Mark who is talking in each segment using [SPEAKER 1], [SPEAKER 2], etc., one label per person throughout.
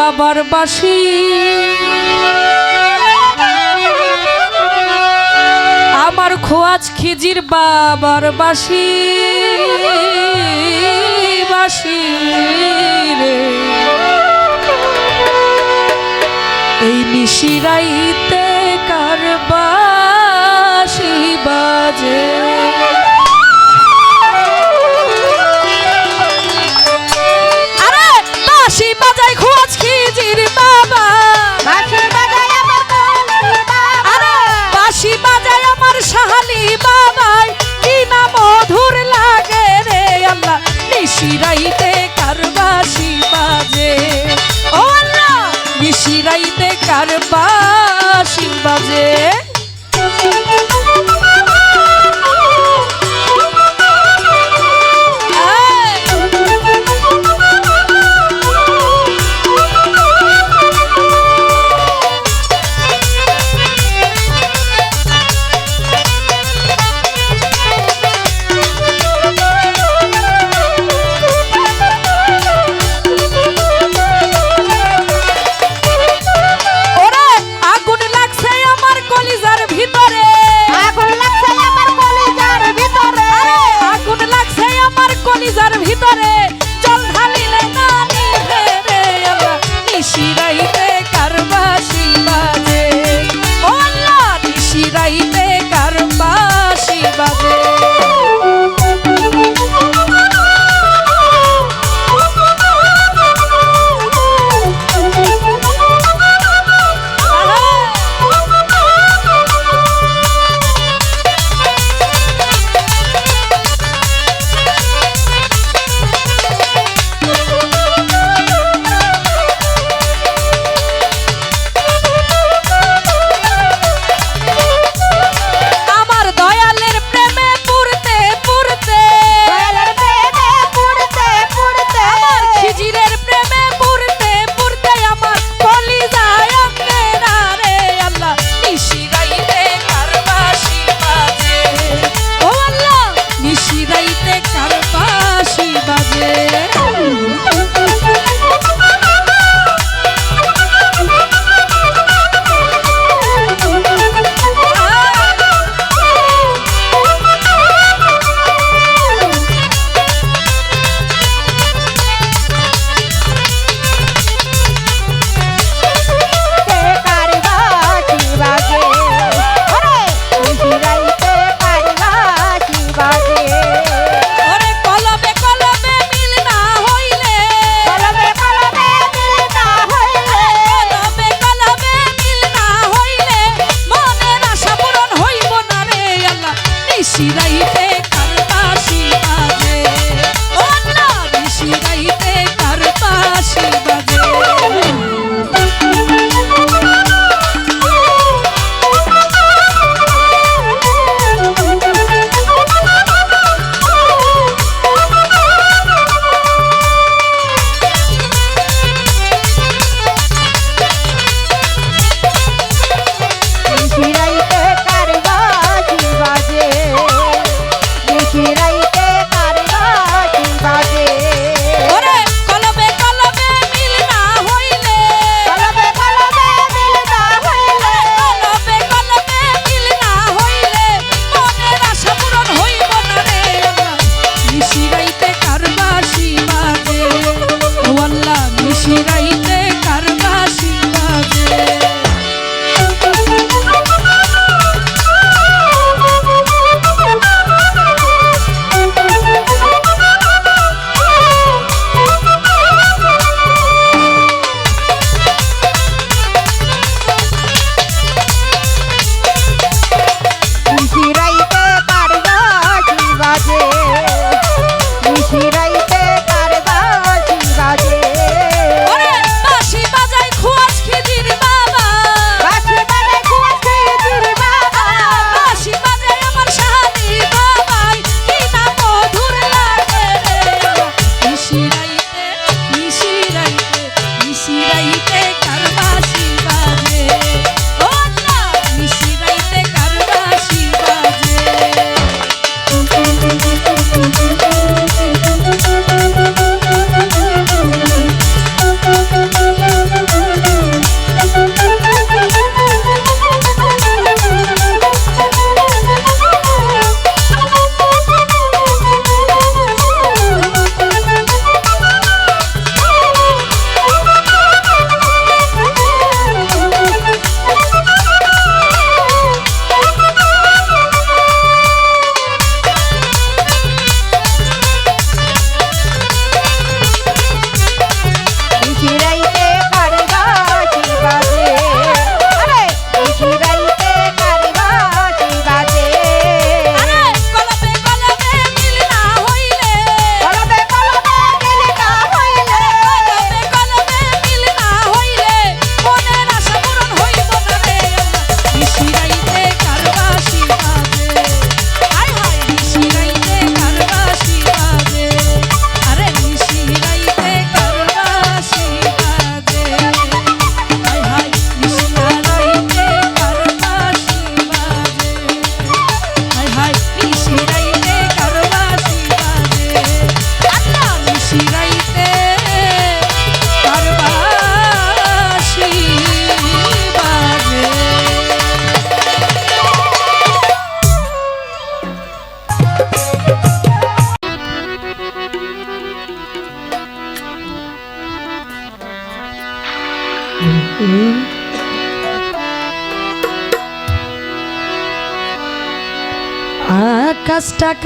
[SPEAKER 1] বাবার বাসি। আমার খোয়াজ খিজির বাবার বাসি। বাসি রে। এই নিশিরাইতে কার বাসি বাজে?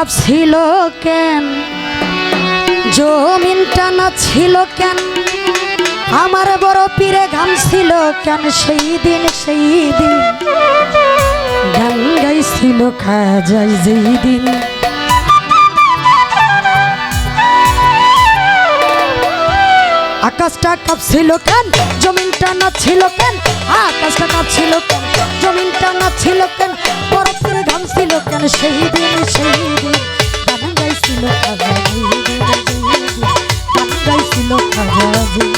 [SPEAKER 2] কাঁপছিল কেন? জমিন টানা ছিল কেন? আমার বড় পীরে ঘামছিল কেন? সেই দিন সেই দিন। গান গাইছিল খাজাই যেই দিন। আকাশটা কাঁপছিল কেন? জমিনটা না ছিল কেন? আকাশটা কাঁপছিল কেন? জমিনটা না ছিল কেন? গান কেন? সেই দিন সেই দিন গান গাইছিল খাওয়া দিন গান গাইছিল খাওয়া দিন